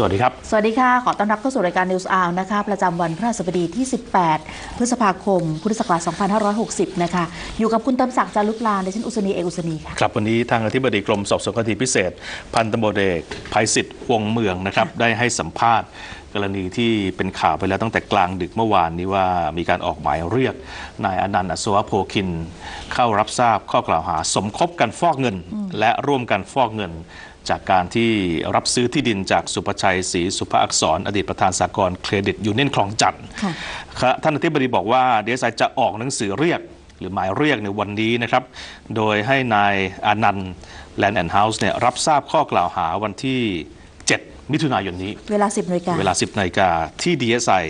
สวัสดีครับ สวัสดีค่ะ ขอต้อนรับเข้าสู่รายการ News Hour นะคะ ประจำวันพฤหัสบดีที่ 18 พฤษภาคม พุทธศักราช 2560 นะคะ อยู่กับคุณเติมศักดิ์จารุปลาในชั้นอุศนี เอกอุศนีค่ะ ครับ วันนี้ทางอธิบดีกรมสอบสวนคดีพิเศษ พันตำรวจเอกภัยศิษฐ์วงศ์เมืองนะครับ ได้ให้สัมภาษณ์กรณีที่เป็นข่าวไปแล้วตั้งแต่กลางดึกเมื่อวานนี้ว่ามีการออกหมายเรียก นายอนันต์อัศวโพคิน เข้ารับทราบข้อกล่าวหา สมคบกันฟอกเงิน และร่วมกันฟอกเงิน จากการที่รับซื้อที่ดินจากสุภชัยศรีสุภอักษร อดีตประธานสากลเครดิตยูเนียนคลองจันทร์ค่ะครับท่านอธิบดีบอกว่าเดซไซจะออกหนังสือเรียก หรือหมายเรียกในวันนี้นะครับ โดยให้นายอานันต์แลนด์แอนด์เฮาส์เนี่ยรับทราบข้อกล่าวหาวันที่ 7 มิถุนายนนี้ เวลา 10นาฬิกาเวลา 10นาฬิกาที่ DSI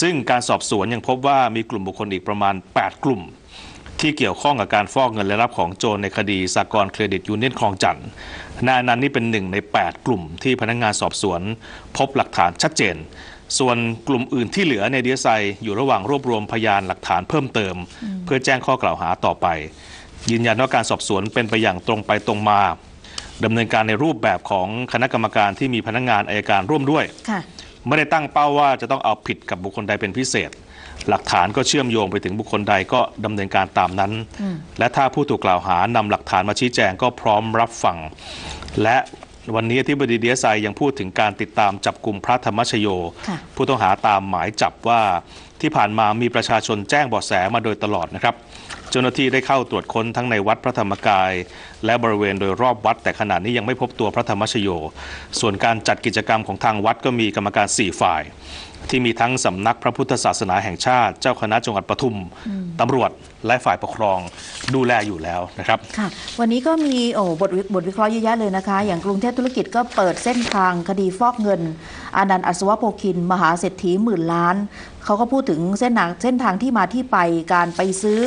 ซึ่งการสอบสวนยังพบว่ามีกลุ่มบุคคลอีกประมาณ 8 กลุ่มที่เกี่ยวข้องกับการฟอกเงินและรับของโจรในคดีสากลเครดิตยูเนียนคลองจันทร์ นายอนันต์นี่เป็นหนึ่งใน 8 กลุ่มที่พนักงานสอบสวน พบหลักฐานชัดเจน ส่วนกลุ่มอื่นที่เหลือในดีไซอยู่ระหว่างรวบรวมพยานหลักฐานเพิ่มเติม เพื่อแจ้งข้อกล่าวหาต่อไป ยืนยันว่าการสอบสวนเป็นไปอย่างตรงไปตรงมาดำเนินการในรูปแบบของคณะกรรมการที่มีพนักงานอายการร่วมด้วยค่ะไม่ได้ตั้งเป้าว่าจะต้องเอาผิดกับบุคคลใดเป็นพิเศษ หลักฐานก็เชื่อมโยงไปถึงบุคคลใดก็ดำเนินการตามนั้น และถ้าผู้ถูกกล่าวหานำหลักฐานมาชี้แจงก็พร้อมรับฟังและวันนี้ที่บดีดีเอสไอยังพูดถึงการติดตามจับกลุ่มพระธรรมชโยค่ะผู้ต้องหาตามหมายจับว่าที่ผ่านมามีประชาชนแจ้งเบาะแสมาโดยตลอดนะครับ เจ้าหน้าที่ได้เข้าตรวจค้นทั้งในวัดพระธรรมกาย และบริเวณโดยรอบวัด แต่ขณะนี้ยังไม่พบตัวพระธรรมชโย ส่วนการจัดกิจกรรมของทางวัดก็มีกรรมการ 4 ฝ่าย ที่มีทั้งสำนักพระพุทธศาสนาแห่งชาติ เจ้าคณะจังหวัดปทุมตำรวจและฝ่ายปกครองดูแลอยู่แล้วนะครับค่ะวันนี้ก็มีโอ้บทวิบทวิเคราะห์เยอะแยะเลยนะคะ อย่างกรุงเทพธุรกิจก็เปิดเส้นทางคดีฟอกเงิน อานันต์อัศวโพคิน มหาเศรษฐีหมื่นล้าน เขาก็พูดถึงเส้นทางเส้นทางที่มาที่ไปการไปซื้อ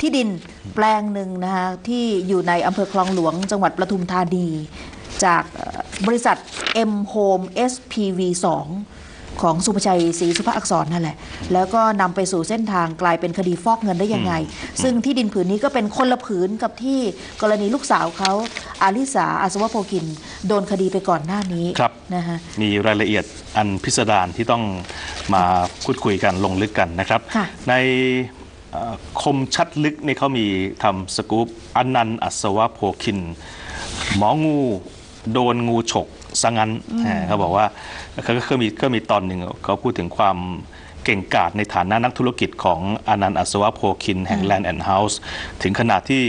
ที่ดินแปลงหนึ่งนะคะที่อยู่ในอำเภอคลองหลวง จังหวัดปทุมธานี จากเอ่อบริษัท M Home SPV 2 ของสุภชัยศรีสุภอักษรนั่นแหละ แล้วก็นำไปสู่เส้นทางกลายเป็นคดีฟอกเงินได้ยังไง ซึ่งที่ดินผืนนี้ก็เป็นคนละผืนกับที่กรณีลูกสาวเขาอาลิสาอาสวะโพกิน โดนคดีไปก่อนหน้านี้ครับนะฮะมีรายละเอียดอันพิสดารที่ต้องมาพูดคุยกันลงลึกกันนะครับค่ะในเอ่อคมชัดลึกนี่เขามีทำสกู๊ปอนันต์อัศวโพคิน หมองู โดนงูฉกซะงั้นแหมเขาบอกว่าเขาก็มีก็มีตอนหนึ่งเขาพูดถึงความเก่งกาจในฐานะนักธุรกิจของอนันต์อัศวโพคิน แห่ง Land and House ถึงขนาดที่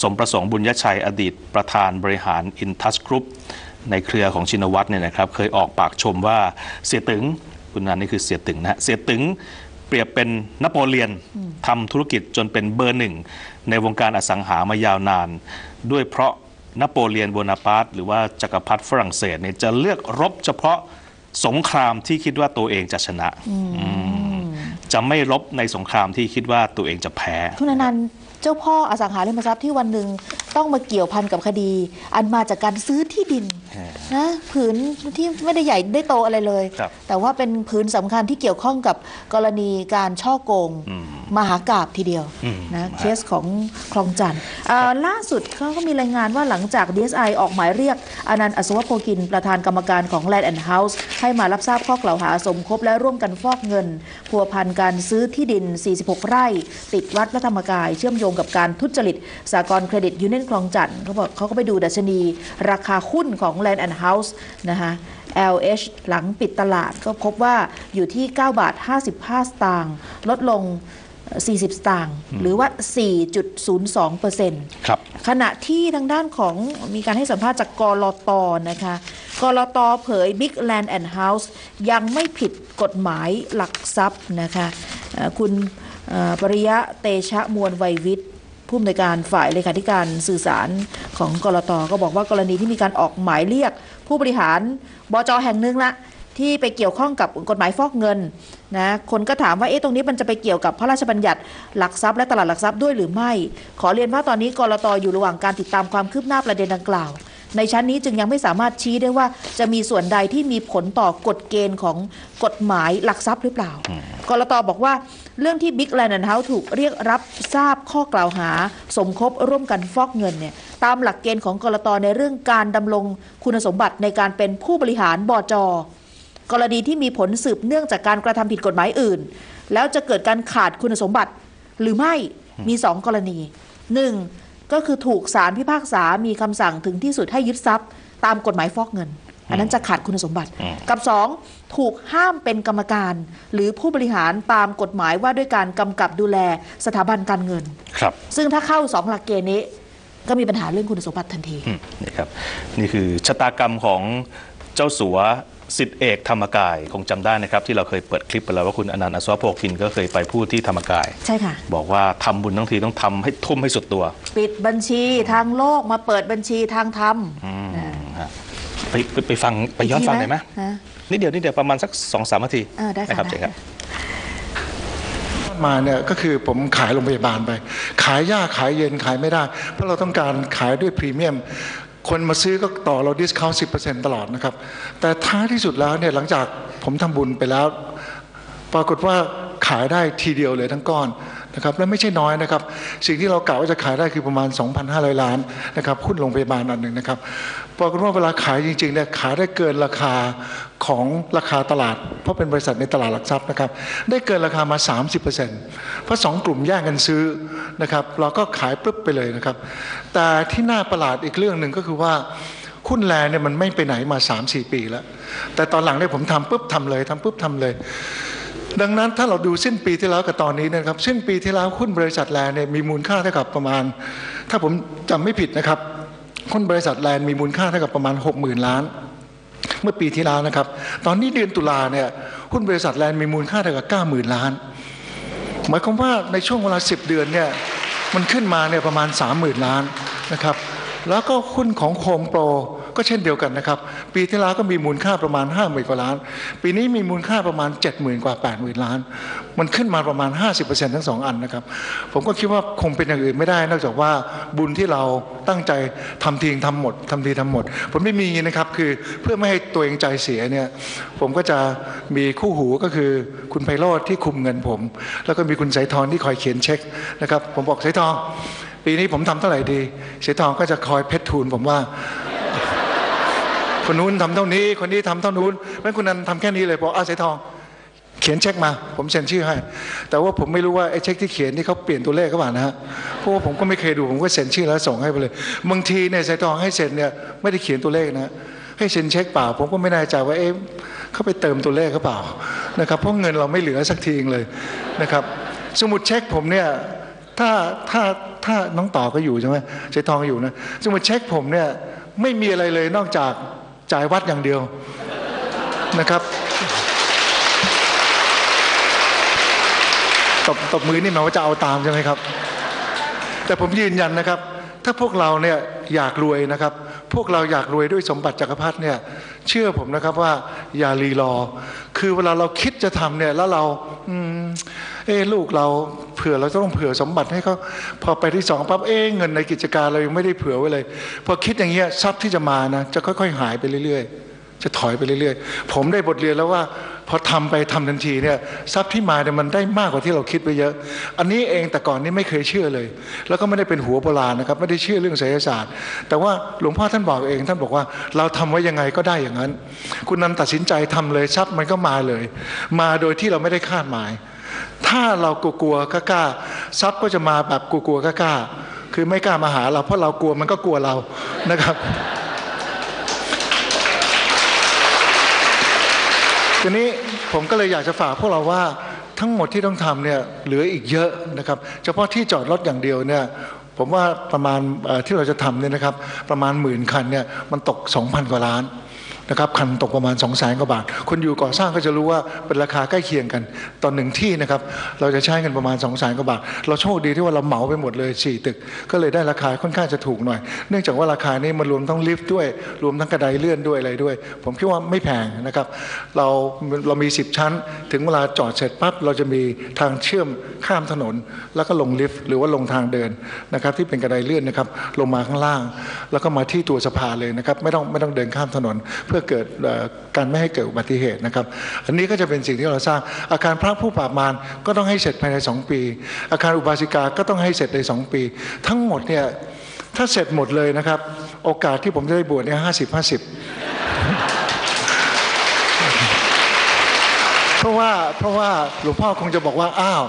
สมประสงค์บุญยชัยอดีตประธานบริหาร Intus Group ในเครือของชินวัตรเนี่ยนะครับ เคยออกปากชมว่าเสียตึงคุณนันนี่คือเสียตึงนะฮะเสียตึงเปรียบเป็นนโปเลียนทำธุรกิจจนเป็นเบอร์หนึ่ง ในวงการอสังหามายาวนาน ด้วยเพราะ นโปเลียนโบนาปาร์ตหรือว่าจักรพรรดิฝรั่งเศสเนี่ยจะเลือกรบเฉพาะสงครามที่คิดว่าตัวเองจะชนะอืมจะไม่รบในสงครามที่คิดว่าตัวเองจะแพ้ คุณอนันต์ เจ้าพ่ออสังหาริมทรัพย์ที่วันหนึ่งต้องมาเกี่ยวพันกับคดี อันมาจากการซื้อที่ดินฮะนะผืนที่ไม่ได้ใหญ่ได้โตอะไรเลยครับแต่ว่าเป็นผืนสำคัญที่เกี่ยวข้องกับกรณีการช่อโกงอืมมหากาบทีเดียวอืมนะเคสของคลองจันทร์อ่าล่าสุดเขาก็มีรายงานว่าหลังจาก DSI ออกหมายเรียกอนันต์อัศวโพกิน ประธานกรรมการของ Land and House ให้มารับทราบข้อกล่าวหาสมคบและร่วมกันฟอกเงิน พัวพันการซื้อที่ดิน 46 ไร่ ติดวัดพระธรรมกายเชื่อมโยงกับการทุจริตสากลเครดิตยูเนียนคลองจันทร์เขาบอกเขาก็ไปดูดัชนีราคาหุ้นของ Land and House นะคะ LH หลังปิดตลาดก็พบว่าอยู่ที่ 9 บาท 55 สตางค์ลดลง 40 สตางค์หรือว่า 4.02เปอร์เซ็นต์ครับขณะที่ทางด้านของมีการให้สัมภาษณ์จากกรตนะคะกรตเผย Big Land and House ยังไม่ผิดกฎหมายหลักทรัพย์นะคะเอ่อคุณเอ่อ ปริยะเตชะมวลไวยวิทย์ผู้อำนวยการฝ่ายเลขาธิการสื่อสารของกรตก็บอกว่ากรณีที่มีการออกหมายเรียก ผู้บริหารบจแห่งหนึ่งละที่ไปเกี่ยวข้องกับกฎหมายฟอกเงินนะคนก็ถามว่าเอ๊ะตรงนี้มันจะไปเกี่ยวกับพระราชบัญญัติหลักทรัพย์และตลาดหลักทรัพย์ด้วยหรือไม่ ขอเรียนว่าตอนนี้กรตอยู่ระหว่างการติดตามความคืบหน้าประเด็นดังกล่าว ในชั้นนี้จึงยังไม่สามารถชี้ได้ว่าจะมีส่วนใดที่มีผลต่อกฎเกณฑ์ของกฎหมายหลักทรัพย์หรือเปล่ากรตบอกว่า เรื่องที่ Big Land and House ถูกเรียกรับทราบข้อกล่าวหา สมคบร่วมกันฟอกเงินเนี่ยตามหลักเกณฑ์ของกรตในเรื่องการดำรงคุณสมบัติในการเป็นผู้บริหารบอจกรณีที่มีผลสืบเนื่องจากการกระทำผิดกฎหมายอื่น แล้วจะเกิดการขาดคุณสมบัติหรือไม่มีสองกรณีหนึ่งก็คือถูกศาลพิพากษามีคำสั่งถึงที่สุดให้ยึดทรัพย์ ตามกฎหมายฟอกเงิน อันนั้นจะขาดคุณสมบัติกับสอง ถูกห้ามเป็นกรรมการ หรือผู้บริหารตามกฎหมายว่าด้วยการกำกับดูแลสถาบันการเงิน ครับ ซึ่งถ้าเข้าสองหลักเกณฑ์นี้ ก็มีปัญหาเรื่องคุณสมบัติทันที อืมนี่ครับ นี่คือชะตากรรมของเจ้าสัวสิทธิเอกธรรมกาย คงจำได้นะครับ ที่เราเคยเปิดคลิปไปแล้วว่าคุณอนันต์อสวโพคินก็เคยไปพูดที่ธรรมกาย ใช่ค่ะ บอกว่าทำบุญทั้งทีต้องทำให้ทุ่มให้สุดตัว ปิดบัญชีทางโลกมาเปิดบัญชีทางธรรมอืมอ่าฮะไปไปไปฟังไปย้อนฟังหน่อยไหม ฮะ นิดเดียวนิดเดียวประมาณสักสองสามนาทีเออได้ค่ะนะครับได้ เจ๊ครับ มาเนี่ยก็คือผมขายโรงพยาบาลไป ขายยากขายเย็นขายไม่ได้ เพราะเราต้องการขายด้วยพรีเมียม คนมาซื้อก็ต่อเราดิสคาวสิตลอดนะครับ แต่ท้ายที่สุดแล้วเนี่ยหลังจากผมทำบุญไปแล้ว ปรากฏว่าขายได้ทีเดียวเลยทั้งก้อน นะครับและไม่ใช่น้อยนะครับ สิ่งที่เรากะว่าจะขายได้คือประมาณ 2,500 ล้านนะครับหุ้นโรงพยาบาลอันหนึ่งนะครับปรากฏว่าเวลาขายจริงๆเนี่ยขายได้เกินราคาของราคาตลาด เพราะเป็นบริษัทในตลาดหลักทรัพย์นะครับได้เกินราคามา 30%เพราะสองกลุ่มแย่งกันซื้อนะครับเราก็ขายปุ๊บไปเลยนะครับแต่ที่น่าประหลาดอีกเรื่องหนึ่งก็คือว่าหุ้นแลเนี่ยมันไม่ไปไหนมา 3-4 ปีแล้ว แต่ตอนหลังเนี่ยผมทำปุ๊บทำเลยทำปุ๊บทำเลย ดังนั้นถ้าเราดูสิ้นปีที่แล้วกับตอนนี้นะครับสิ้นปีที่แล้วหุ้นบริษัทแลนเนี่ยมีมูลค่าเท่ากับประมาณ ถ้าผมจำไม่ผิดนะครับหุ้นบริษัทแลนมีมูลค่าเท่ากับประมาณ 60,000 ล้าน เมื่อปีที่แล้วนะครับ ตอนนี้เดือนตุลาเนี่ยหุ้นบริษัทแลนมีมูลค่าเท่ากับ 90,000 ล้าน หมายความว่าในช่วงเวลา 10 เดือนเนี่ยมันขึ้นมาเนี่ยประมาณ 30,000 ล้านนะครับแล้วก็หุ้นของโฮมโปร ก็เช่นเดียวกันนะครับ ปีที่แล้วก็มีมูลค่าประมาณ 50,000กว่าล้าน ปีนี้มีมูลค่าประมาณ 70,000 กว่า 80,000 ล้าน มันขึ้นมาประมาณ 50%ทั้งสองอันนะครับ ผมก็คิดว่าคงเป็นอย่างอื่นไม่ได้ นอกจากว่าบุญที่เราตั้งใจทำทีทำหมดทำทีทำหมด ผมไม่มีนะครับคือเพื่อไม่ให้ตัวเองใจเสียเนี่ยผมก็จะมีคู่หูก็คือคุณไพโรธที่คุมเงินผม แล้วก็มีคุณสายทองที่คอยเขียนเช็คนะครับผมบอกสายทองปีนี้ผมทำเท่าไหร่ดีสายทองก็จะคอยเพชรทูลผมว่า คนนู้นทำเท่านี้ คนนี้ทำเท่านู้นไม่คุณนันทำแค่นี้เลยบอกอาสายทอง เขียนเช็คมา ผมเซ็นชื่อให้ แต่ว่าผมไม่รู้ว่าไอ้เช็คที่เขียนนี่เขาเปลี่ยนตัวเลขก็เปล่านะฮะเพราะว่าผมก็ไม่เคยดูผมก็เซ็นชื่อแล้วส่งให้ไปเลยบางทีเนี่ยสายทองให้เซ็นเนี่ยไม่ได้เขียนตัวเลขนะให้เซ็นเช็คเปล่า ผมก็ไม่แน่ใจว่าเอ๊ะเขาไปเติมตัวเลขเขาเปล่านะครับเพราะเงินเราไม่เหลือสักทีเองเลยนะครับ สมุดเช็คผมเนี่ยถ้าถ้าถ้าน้องต่อก็อยู่ใช่ไหมสายทองอยู่นะสมุดเช็คผมเนี่ยไม่มีอะไรเลยนอกจาก จ่ายวัดอย่างเดียวนะครับตบตบมือนี่หมายว่าจะเอาตามใช่ไหมครับ แต่ผมยืนยันนะครับ ถ้าพวกเราเนี่ยอยากรวยนะครับ พวกเราอยากรวยด้วยสมบัติจักรพรรดิเนี่ยเชื่อผมนะครับว่าอย่ารีรอ คือเวลาเราคิดจะทำเนี่ยแล้วเราอืม เอ้ลูกเราเผื่อเราต้องเผื่อสมบัติให้เขาพอไปที่สองปั๊บเอ้เงินในกิจการเรายังไม่ได้เผื่อไว้เลย พอคิดอย่างเงี้ยทรัพย์ที่จะมานะจะค่อย ๆ หายไปเรื่อย ๆ จะถอยไปเรื่อย ๆ ผมได้บทเรียนแล้วว่า พอทำไปทำทันทีเนี่ยทรัพย์ที่มาเนี่ยมันได้มากกว่าที่เราคิดไปเยอะ อันนี้เองแต่ก่อนนี้ไม่เคยเชื่อเลย แล้วก็ไม่ได้เป็นหัวโบราณนะครับ ไม่ได้เชื่อเรื่องไสยศาสตร์ แต่ว่าหลวงพ่อท่านบอกเอง ท่านบอกว่าเราทำไว้ยังไงก็ได้อย่างนั้น คุณนันตัดสินใจทำเลยทรัพย์มันก็มาเลย มาโดยที่เราไม่ได้คาดหมาย ถ้าเรากลัวๆกล้าๆทรัพย์ก็จะมาแบบกลัวๆกล้าๆคือไม่กล้ามาหาเรา เพราะเรากลัวมันก็กลัวเรานะครับทีนี้ผมก็เลยอยากจะฝากพวกเราว่าทั้งหมดที่ต้องทำเนี่ยเหลืออีกเยอะนะครับเฉพาะที่จอดรถอย่างเดียวเนี่ยผมว่าประมาณที่เราจะทำเนี่ยนะครับประมาณหมื่นคันเนี่ยมันตก 2,000 กว่าล้าน นะครับคันตกประมาณ2 0 0แสนกว่าบาท คนอยู่ก่อสร้างก็จะรู้ว่าเป็นราคาใกล้เคียงกัน ตอนหนึ่งที่นะครับเราจะใช้เงินประมาณ2 0 0แสนกว่าบาท เราโชคดีที่ว่าเราเหมาไปหมดเลย4ตึก ก็เลยได้ราคาค่อนข้างจะถูกหน่อย เนื่องจากว่าราคานี้มันรวมทั้งลิฟต์ด้วย รวมทั้งกระไดเลื่อนด้วยอะไรด้วย ผมคิดว่าไม่แพงนะครับ เราเรามี 10 ชั้น ถึงเวลาจอดเสร็จปั๊บเราจะมีทางเชื่อมข้ามถนน แล้วก็ลงลิฟต์หรือว่าลงทางเดินนะครับที่เป็นกระไดเลื่อนนะครับลงมาข้างล่าง แล้วก็มาที่ตัวสะพานเลยนะครับไม่ต้องไม่ต้องเดินข้ามถนนเพื่อเกิดเอ่อการไม่ให้เกิดอุบัติเหตุนะครับ อันนี้ก็จะเป็นสิ่งที่เราสร้าง อาคารพระผู้ปราบมารก็ต้องให้เสร็จภายใน 2 ปี อาคารอุบาสิกาก็ต้องให้เสร็จใน 2 ปี ทั้งหมดเนี่ยถ้าเสร็จหมดเลยนะครับ โอกาสที่ผมจะได้บวชเนี่ยห้าสิบห้าสิบเพราะว่าเพราะว่าหลวงพ่อคงจะบอกว่าอ้าว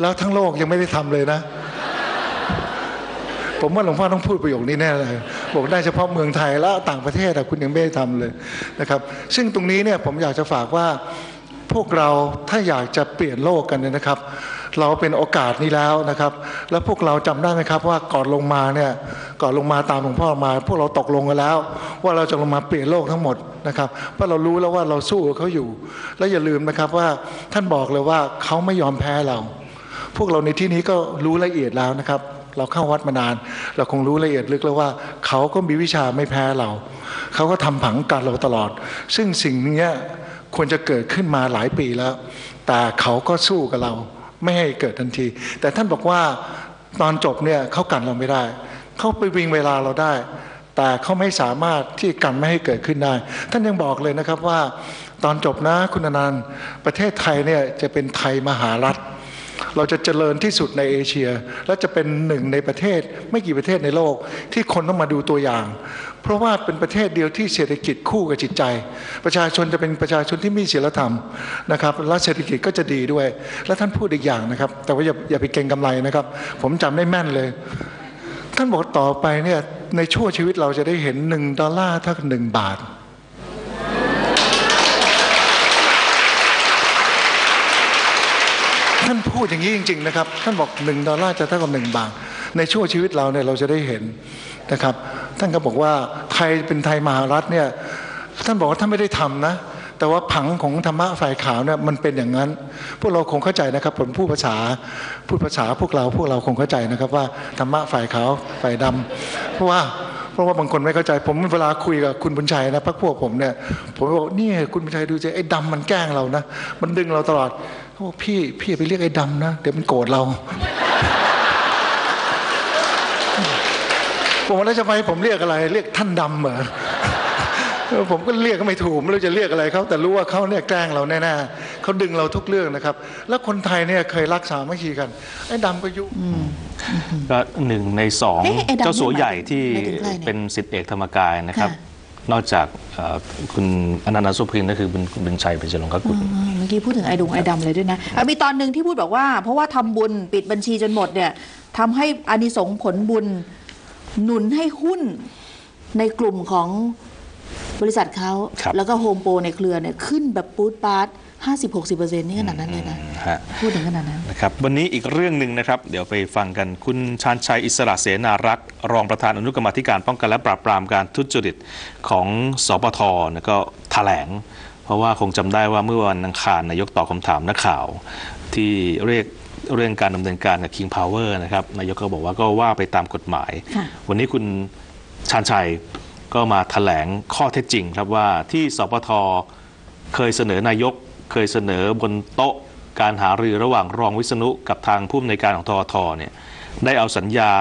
แล้วทั้งโลกยังไม่ได้ทำเลยนะ ผมว่าหลวงพ่อต้องพูดประโยคนี้แน่เลย บอกได้เฉพาะเมืองไทยแล้วต่างประเทศอะคุณยังไม่ได้ทำเลยนะครับ ซึ่งตรงนี้เนี่ยผมอยากจะฝากว่าพวกเราถ้าอยากจะเปลี่ยนโลกกันเนี่ยนะครับ เราเป็นโอกาสนี้แล้วนะครับ แล้วพวกเราจำได้ไหมครับว่าก่อนลงมาเนี่ยก่อนลงมาตามหลวงพ่อมา พวกเราตกลงกันแล้ว ว่าเราจะลงมาเปลี่ยนโลกทั้งหมดนะครับเพราะเรารู้แล้วว่าเราสู้เขาอยู่ และอย่าลืมนะครับว่าท่านบอกเลยว่าเขาไม่ยอมแพ้เรา พวกเราในที่นี้ก็รู้ละเอียดแล้วนะครับ เราเข้าวัดมานาน เราคงรู้ละเอียดลึกแล้วว่า เขาก็มีวิชาไม่แพ้เรา เขาก็ทำผังการเราตลอด ซึ่งสิ่งนี้ควรจะเกิดขึ้นมาหลายปีแล้ว แต่เขาก็สู้กับเรา ไม่ให้เกิดทันที แต่ท่านบอกว่าตอนจบเนี่ยเขากันเราไม่ได้ เขาไปวิ่งเวลาเราได้ แต่เขาไม่สามารถที่กันไม่ให้เกิดขึ้นได้ ท่านยังบอกเลยนะครับว่า ตอนจบนะคุณอนันต์ประเทศไทยเนี่ยจะเป็นไทยมหารัฐ เราจะเจริญที่สุดในเอเชีย และจะเป็นหนึ่งในประเทศไม่กี่ประเทศในโลกที่คนต้องมาดูตัวอย่าง เพราะว่าเป็นประเทศเดียวที่เศรษฐกิจคู่กับจิตใจ ประชาชนจะเป็นประชาชนที่มีศีลธรรมนะครับและเศรษฐกิจก็จะดีด้วย และท่านพูดอีกอย่างนะครับ แต่ว่าอย่าอย่าไปเก็งกำไรนะครับ ผมจำได้แม่นเลย ท่านบอกต่อไปเนี่ยในชั่วชีวิตเราจะได้เห็นหนึ่งดอลลาร์เท่ากับหนึ่งบาท ท่านพูดอย่างนี้จริง ๆ นะครับ ท่านบอกหนึ่งดอลลาร์จะเท่ากับหนึ่งบาท ในช่วงชีวิตเราเนี่ยเราจะได้เห็นนะครับ ท่านก็บอกว่าไทยเป็นไทยมหารัฐเนี่ยท่านบอกว่าท่านไม่ได้ทำนะ แต่ว่าผังของธรรมะฝ่ายขาวเนี่ยมันเป็นอย่างนั้น พวกเราคงเข้าใจนะครับผมพูดภาษาพูดภาษาพวกเราพวกเราคงเข้าใจนะครับว่าธรรมะฝ่ายขาวฝ่ายดำเพราะว่าเพราะว่าบางคนไม่เข้าใจผมเวลาคุยกับคุณบุญชัยนะพักพวกผมเนี่ยผมบอกนี่คุณบุญชัยดูสิไอ้ดำมันแกล้งเรานะ มันดึงเราตลอด เขาบอกพี่พี่อย่าไปเรียกไอ้ดำนะเดี๋ยวมันโกรธเราผมว่าแล้วจะไปผมเรียกอะไร เรียกท่านดำเหรอเออผมก็เรียกก็ไม่ถูกไม่รู้จะเรียกอะไรเขาแต่รู้ว่าเขาเนี่ยแกล้งเราแน่ๆเขาดึงเราทุกเรื่องนะครับ แล้วคนไทยเนี่ยเคยรักษาไม่คีกัน ไอ้ดำก็ยุก็หนึ่งในสองเอ๊ะไอ้ดำเจ้าสัวใหญ่ที่หมายถึงใครเนี่ยเป็นสิทธิเอกธรรมกายนะครับค่ะ นอกจากเอ่อคุณอนันต์สุพินก็คือคุณคุณบุญชัยเป็นจรงคกุล อ่าเมื่อกี้พูดถึงไอ้ดงไอ้ดำเลยด้วยนะอะมีตอนหนึ่งที่พูดบอกว่า เพราะว่าทำบุญปิดบัญชีจนหมดเนี่ยทำให้อานิสงส์ผลบุญ หนุนให้หุ้นในกลุ่มของ บริษัทเขาครับแล้วก็โฮมโปรในเครือเนี่ยขึ้นแบบปูดปาร์ตห้าสิบหกสิบเปอร์เซ็นต์นี่ขนาดนั้นเลยนะฮะ พูดถึงขนาดนั้น นะครับวันนี้อีกเรื่องหนึ่งนะครับ เดี๋ยวไปฟังกันคุณชาญชัยอิสระเสนารักษ์รองประธานอนุกรรมาธิการป้องกันและปราบปรามการทุจริตของสปทนะก็แถลง เพราะว่าคงจำได้ว่าเมื่อวันอังคารนายกตอบคำถามนักข่าว ที่เรียกเรื่องการดำเนินการกับ King Power นะครับนายกก็บอกว่าก็ว่าไปตามกฎหมาย ค่ะ วันนี้คุณชาญชัย ก็มาแถลงข้อเท็จจริงครับว่าที่สปทเคยเสนอนายก เคยเสนอบนโต๊ะการหารือระหว่างรองวิษณุกับทางผู้อำนวยการของทอทเนี่ยได้เอาสัญญา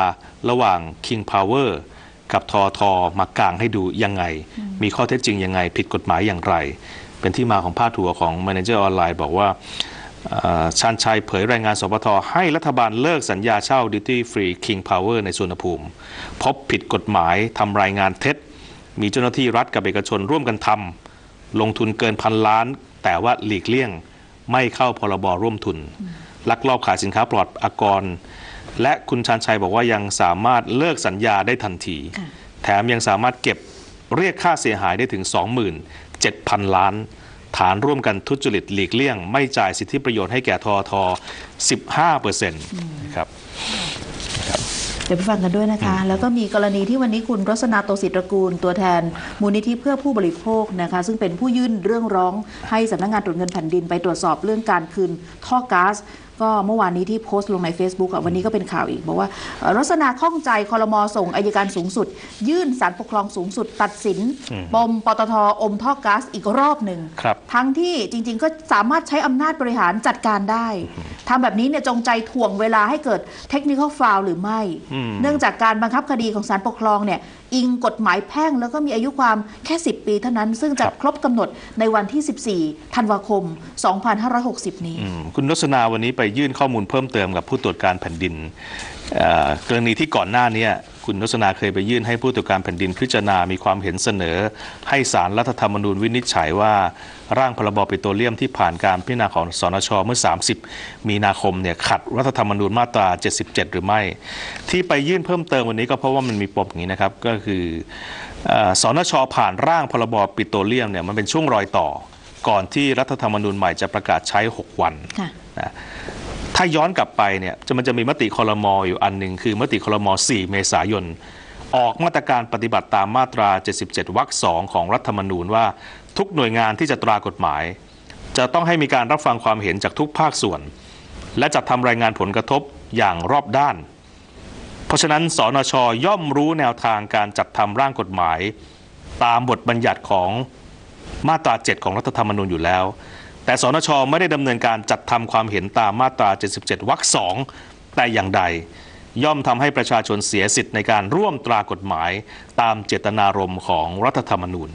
ระหว่าง King Power กับทอทมากางให้ดูยังไง มีข้อเท็จจริงยังไง ผิดกฎหมายอย่างไร เป็นที่มาของพาดหัวของ Manager ออนไลน์บอกว่าเอ่อชาญชัยเผยรายงานสปทให้รัฐบาลเลิกสัญญาเช่า Duty Free King Power ในสุวรรณภูมิ พบผิดกฎหมายทำรายงานเท็จ มีเจ้าหน้าที่รัฐกับเอกชนร่วมกันทำลงทุนเกินพันล้าน แต่ว่าหลีกเลี่ยงไม่เข้าพรบร่วมทุน ลักลอบขายสินค้าปลอดอากร และคุณชานชัยบอกว่ายังสามารถเลิกสัญญาได้ทันทีค่ะแถมยังสามารถเก็บเรียกค่าเสียหายได้ถึง 27,000 ล้าน ฐานร่วมกันทุจริตหลีกเลี่ยง ไม่จ่ายสิทธิประโยชน์ให้แก่ทอท15%นะครับเดี๋ยวไปฟังกันด้วยนะคะ แล้วก็มีกรณีที่วันนี้คุณรสนาโตศิตรกูล ตัวแทน มูลนิธิเพื่อผู้บริโภคนะคะ ซึ่งเป็นผู้ยื่นเรื่องร้องให้สำนักงานตรวจเงินแผ่นดินไปตรวจสอบเรื่องการคืนท่อก๊าซ ก็เมื่อวานนี้ที่โพสต์ลงใน Facebook อะวันนี้ก็เป็นข่าวอีก บอกว่าเอ่อรสนาข้องใจคอรมอส่งอายการสูงสุด ยื่นสารปกครองสูงสุด ตัดสินปมปตทอมท่อก๊าซอีกรอบหนึ่งครับทั้งที่จริง ๆ ก็สามารถใช้อำนาจบริหารจัดการได้ทำแบบนี้เนี่ยจงใจถ่วงเวลาให้เกิดเทคนิคอลฟาวหรือไม่อืมเนื่องจากการบังคับคดีของศาลปกครองเนี่ย อิงกฎหมายแพ่งแล้วก็มีอายุความแค่ 10 ปีเท่านั้น ซึ่งจะครบกำหนดในวันที่ 14 ธันวาคม 2560 นี้อืมคุณรสนาวันนี้ไปยื่นข้อมูลเพิ่มเติมกับผู้ตรวจการแผ่นดินเอ่อกรณีที่ก่อนหน้าเนี้ คุณนสนาเคยไปยื่นให้ผู้ตรวจการแผ่นดินพิจารณา มีความเห็นเสนอ ให้สารรัฐธรรมนูญวินิจฉัยว่า ร่างพรบปิโตรเลียมที่ผ่านการพิจารณาของสนชเมื่อ 30 มีนาคมเนี่ยขัดรัฐธรรมนูญมาตรา 77 หรือไม่ ที่ไปยื่นเพิ่มเติมวันนี้ก็เพราะว่ามันมีปมอย่างนี้นะครับก็คือเอ่อสนชผ่านร่างพรบปิโตรเลียมเนี่ยมันเป็นช่วงรอยต่อ ก่อนที่รัฐธรรมนูญใหม่จะประกาศใช้ 6 วันค่ะนะ ถ้าย้อนกลับไปเนี่ยจะมันจะมีมติคอรมออยู่อันหนึ่งคือมติคอรมอ4 เมษายน ออกมาตรการปฏิบัติตามมาตรา 77วรรคสองของรัฐธรรมนูญว่าทุกหน่วยงานที่จะตรากฎหมาย จะต้องให้มีการรับฟังความเห็นจากทุกภาคส่วน และจัดทำรายงานผลกระทบอย่างรอบด้าน เพราะฉะนั้นสนชย่อมรู้แนวทางการจัดทำร่างกฎหมาย ตามบทบัญญัติของมาตรา 7 ของรัฐธรรมนูญอยู่แล้ว แต่สนชไม่ได้ดำเนินการจัดทำความเห็นตามมาตรา 77 วรรคสองแต่อย่างใด ย่อมทำให้ประชาชนเสียสิทธิ์ในการร่วมตรากฎหมายตามเจตนารมณ์ของรัฐธรรมนูญ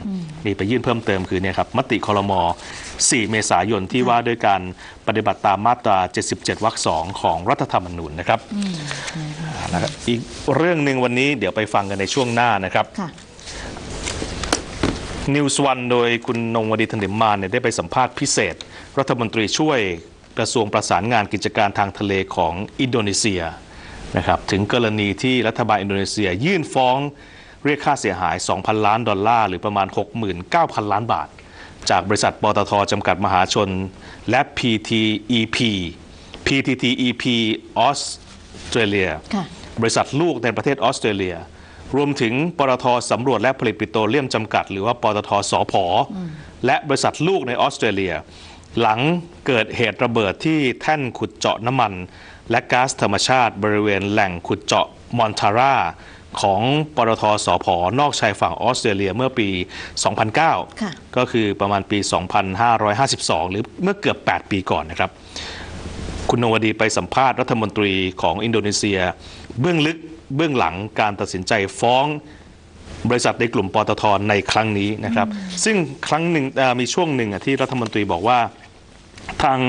มีไปยื่นเพิ่มเติมคือเนี่ยครับมติคอรมอ4 เมษายนที่ว่าด้วยการปฏิบัติตามมาตรา 77 วรรคสองของรัฐธรรมนูญนะครับนะครับอีกเรื่องหนึ่งวันนี้เดี๋ยวไปฟังกันในช่วงหน้านะครับค่ะ นิวส์วันโดยคุณนงวดีธันเดมมานเนี่ยได้ไปสัมภาษณ์พิเศษ รัฐมนตรีช่วยกระทรวงประสานงานกิจการทางทะเลของอินโดนีเซียนะครับถึงกรณีที่รัฐบาลอินโดนีเซียยื่นฟ้องเรียกค่าเสียหาย 2,000 ล้านดอลลาร์หรือประมาณ 69,000 ล้านบาท จากบริษัทปตทจำกัดมหาชน และ PTEP PTTEP ออสเตรเลียค่ะบริษัทลูกในประเทศออสเตรเลีย รวมถึงปตทสำรวจและผลิตปิโตรเลียมจำกัด หรือว่าปตทสพและบริษัทลูกในออสเตรเลีย หลังเกิดเหตุระเบิดที่แท่นขุดเจาะน้ำมัน และก๊าซธรรมชาติ บริเวณแหล่งขุดเจาะมอนทาราของปตทสพนอกชายฝั่งออสเตรเลียเมื่อปี 2009ค่ะก็คือประมาณปี 2552 หรือเมื่อเกือบ 8 ปีก่อนนะครับ คุณนวดีไปสัมภาษณ์รัฐมนตรีของอินโดนีเซีย เบื้องลึกเบื้องหลังการตัดสินใจฟ้องบริษัทในกลุ่มปตทในครั้งนี้นะครับ ซึ่งครั้งหนึ่งเอ่อมีช่วงหนึ่งอะที่รัฐมนตรีบอกว่าทาง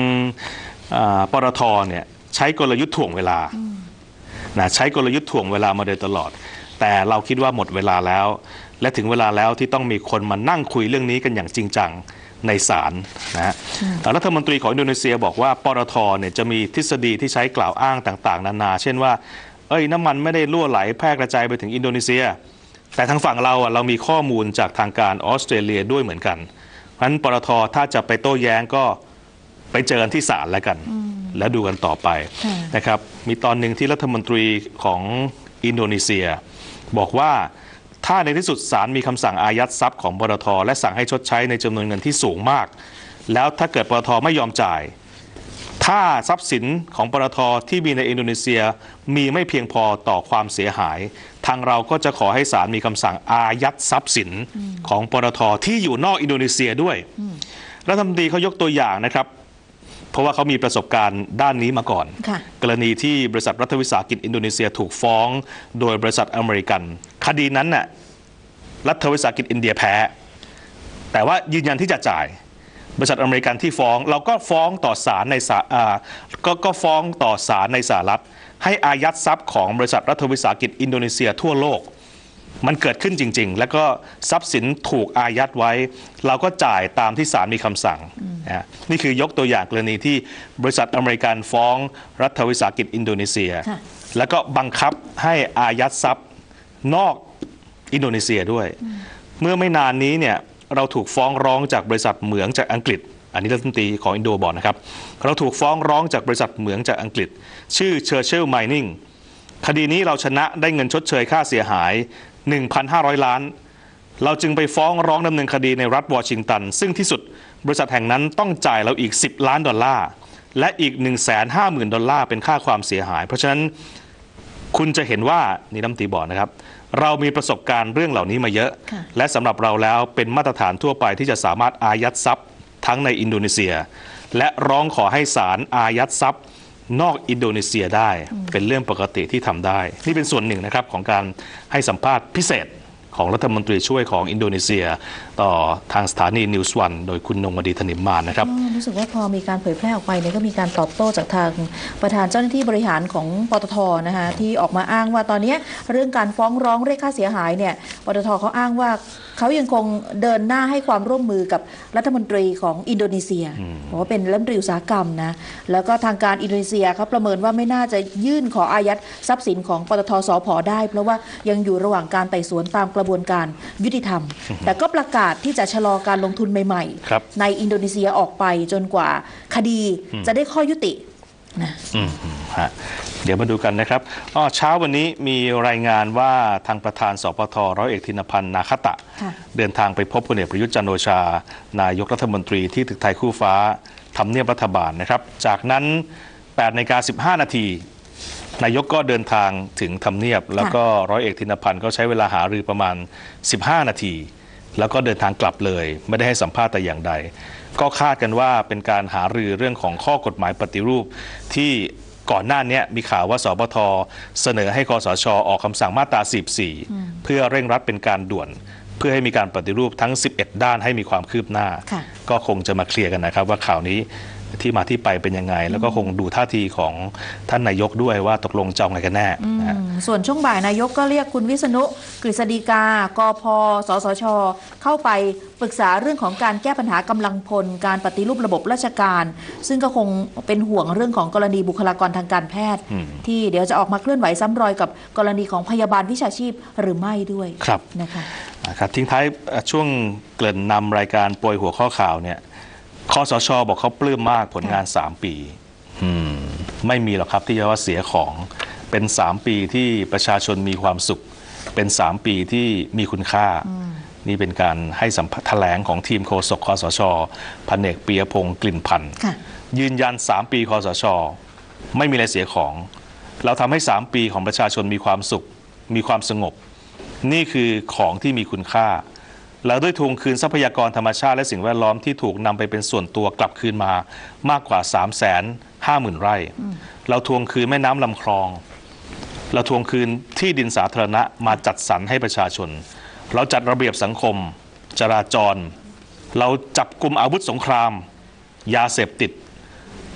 อ่าปตทเนี่ยใช้กลยุทธ์ถ่วงเวลานะใช้กลยุทธ์ถ่วงเวลามาโดยตลอด แต่เราคิดว่าหมดเวลาแล้ว และถึงเวลาแล้วที่ต้องมีคนมานั่งคุยเรื่องนี้กันอย่างจริงจังในศาลนะฮะแต่รัฐมนตรีของอินโดนีเซียบอกว่าปตทเนี่ยจะมีทฤษฎีที่ใช้กล่าวอ้างต่าง ๆ นานา เช่นว่า เอ้ยน้ำมันไม่ได้รั่วไหลแพร่กระจายไปถึงอินโดนีเซีย แต่ทางฝั่งเราอะเรามีข้อมูลจากทางการออสเตรเลียด้วยเหมือนกันเพราะฉะนั้นปตทถ้าจะไปโต้แย้งก็ไปเจอกันที่ศาลแล้วกัน แล้วดูกันต่อไปค่ะนะครับมีตอนหนึ่งที่รัฐมนตรีของอินโดนีเซีย บอกว่าถ้าในที่สุดศาลมีคำสั่งอายัดทรัพย์ของปตทและสั่งให้ชดใช้ในจำนวนเงินที่สูงมาก แล้วถ้าเกิดปตทไม่ยอมจ่าย ถ้าทรัพย์สินของปตทที่มีในอินโดนีเซียมีไม่เพียงพอต่อความเสียหาย ทางเราก็จะขอให้ศาลมีคำสั่งอายัดทรัพย์สินของปตทที่อยู่นอกอินโดนีเซียด้วยรัฐมนตรีเขายกตัวอย่างนะครับ เพราะว่าเขามีประสบการณ์ด้านนี้มาก่อนค่ะกรณีที่บริษัทรัฐวิสาหกิจอินโดนีเซียถูกฟ้อง โดยบริษัทอเมริกัน คดีนั้นน่ะรัฐวิสาหกิจอินเดียแพ้ แต่ว่ายืนยันที่จะจ่าย บริษัทอเมริกันที่ฟ้อง เราก็ฟ้องต่อศาลในศาอ่าก็ก็ฟ้องต่อศาลในสหรัฐ ให้อายัดทรัพย์ของบริษัทรัฐวิสาหกิจอินโดนีเซียทั่วโลก มันเกิดขึ้นจริง ๆ แล้วก็ทรัพย์สินถูกอายัดไว้ เราก็จ่ายตามที่ศาลมีคำสั่งนะนี่คือยกตัวอย่างกรณีที่บริษัทอเมริกันฟ้องรัฐวิสาหกิจอินโดนีเซียค่ะแล้วก็บังคับให้อายัดทรัพย์นอกอินโดนีเซียด้วย เมื่อไม่นานนี้เนี่ย เราถูกฟ้องร้องจากบริษัทเหมืองจากอังกฤษ อันนี้รัฐมนตรีของอินโดบอกนะครับ เราถูกฟ้องร้องจากบริษัทเหมืองจากอังกฤษ ชื่อ Churchill Mining คดีนี้เราชนะได้เงินชดเชยค่าเสียหาย 1,500 ล้าน เราจึงไปฟ้องร้องดำเนินคดีในรัฐวอชิงตัน ซึ่งที่สุดบริษัทแห่งนั้นต้องจ่ายเราอีก 10 ล้านดอลลาร์ และอีก 150,000 ดอลลาร์เป็นค่าความเสียหาย เพราะฉะนั้นคุณจะเห็นว่านี่น้ำตรีบอกนะครับ เรามีประสบการณ์เรื่องเหล่านี้มาเยอะค่ะและสำหรับเราแล้วเป็นมาตรฐานทั่วไปที่จะสามารถอายัดทรัพย์ทั้งในอินโดนีเซีย และร้องขอให้ศาลอายัดทรัพย์นอกอินโดนีเซียได้เป็นเรื่องปกติที่ทำได้ นี่เป็นส่วนหนึ่งนะครับของการให้สัมภาษณ์พิเศษ ของรัฐมนตรีช่วยของอินโดนีเซีย ต่อทางสถานีนิวส์วันโดยคุณนงวดีธนิมมานนะครับรู้สึกว่าพอมีการเผยแพร่ออกไปเนี่ยก็มีการตอบโต้จากทางประธานเจ้าหน้าที่บริหารของปตทนะคะที่ออกมาอ้างว่าตอนนี้เรื่องการฟ้องร้องเรียกค่าเสียหายเนี่ยปตทเขาอ้างว่า เขายังคงเดินหน้าให้ความร่วมมือกับรัฐมนตรีของอินโดนีเซียบอกว่าเป็นรัฐมนตรีอุตสาหกรรมนะแล้วก็ทางการอินโดนีเซียเขาประเมินว่าไม่น่าจะยื่นขออายัดทรัพย์สินของปตทสพได้ เพราะว่ายังอยู่ระหว่างการไต่สวนตามกระบวนการยุติธรรม แต่ก็ประกาศที่จะชะลอการลงทุนใหม่ครับในอินโดนีเซียออกไปจนกว่าคดีจะได้ข้อยุติ นะอืมฮะเดี๋ยวมาดูกันนะครับอ้อเช้าวันนี้มีรายงานว่าทางประธานสปทร้อยเอกธินพันธ์นาคตะ ค่ะเดินทางไปพบพลเอกประยุทธ์จันทร์โอชา นายกรัฐมนตรีที่ตึกไทยคู่ฟ้าทำเนียบรัฐบาลนะครับ จากนั้น8นาฬิกา15 นาที นายกก็เดินทางถึงทำเนียบ แล้วก็ร้อยเอกธินพันธ์ก็ใช้เวลาหารือประมาณ 15 นาที แล้วก็เดินทางกลับเลย ไม่ได้ให้สัมภาษณ์แต่อย่างใด ก็คาดกันว่าเป็นการหารือเรื่องของข้อกฎหมายปฏิรูปที่ก่อนหน้านี้มีข่าวว่าสปทเสนอให้คอสชออกคำสั่งมาตรา44เพื่อเร่งรัดเป็นการด่วน เพื่อให้มีการปฏิรูปทั้ง 11 ด้านให้มีความคืบหน้าค่ะก็คงจะมาเคลียร์กันนะครับว่าข่าวนี้ ที่มาที่ไปเป็นยังไง แล้วก็คงดูท่าทีของท่านนายกด้วยว่าตกลงจะเอาไงกันแน่นะฮะอืมส่วนช่วงบ่ายนายกก็เรียกคุณวิษณุกฤษฎีกากพสสช เข้าไปปรึกษาเรื่องของการแก้ปัญหากำลังพล การปฏิรูประบบราชการ ซึ่งก็คงเป็นห่วงเรื่องของกรณีบุคลากรทางการแพทย์อืมที่เดี๋ยวจะออกมาเคลื่อนไหวซ้ำรอยกับกรณีของพยาบาลวิชาชีพหรือไม่ด้วยครับนะคะนะครับทิ้งท้ายเอ่อช่วงเกริ่นนำรายการโปรยหัวข้อข่าวเนี่ย คอสชบอกเขาปลื้มมากผลงาน 3 ปีอืมไม่มีหรอกครับที่จะว่าเสียของเป็น 3 ปีที่ประชาชนมีความสุข เป็น 3 ปีที่มีคุณค่า นี่เป็นการให้สัมภาษณ์แถลงของทีมโฆษกคอสชพันเอกปียพงศ์กลิ่นพันธ์ค่ะยืนยัน 3 ปีคอสช ไม่มีอะไรเสียของ เราทำให้ 3 ปีของประชาชนมีความสุข มีความสงบ นี่คือของที่มีคุณค่า แล้วด้วยทวงคืนทรัพยากรธรรมชาติและสิ่งแวดล้อมที่ถูกนำไปเป็นส่วนตัวกลับคืนมามากกว่า 3 5 0 0 0 0 ไร่ เราทวงคืนแม่น้ำลำคลอง เราทวงคืนที่ดินสาธารณะมาจัดสรรให้ประชาชน เราจัดระเบียบสังคม จราจร เราจับกลุ่มอาวุธสงคราม ยาเสพติด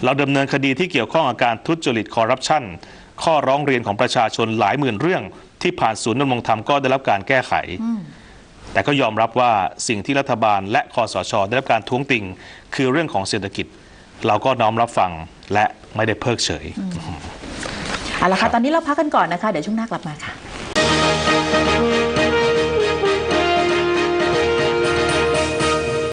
เราดำเนินคดีที่เกี่ยวข้องกับการทุจริตคอร์รัปชันข้อร้องเรียนของประชาชนหลายหมื่นเรื่องที่ผ่านศูนย์ดำรงธรรมก็ได้รับการแก้ไข แต่ก็ยอมรับว่าสิ่งที่รัฐบาลและคอสชได้รับการท้วงติง คือเรื่องของเศรษฐกิจ เราก็น้อมรับฟังและไม่ได้เพิกเฉยเอาละค่ะตอนนี้เราพักกันก่อนนะคะ เดี๋ยวช่วงหน้ากลับมาค่ะ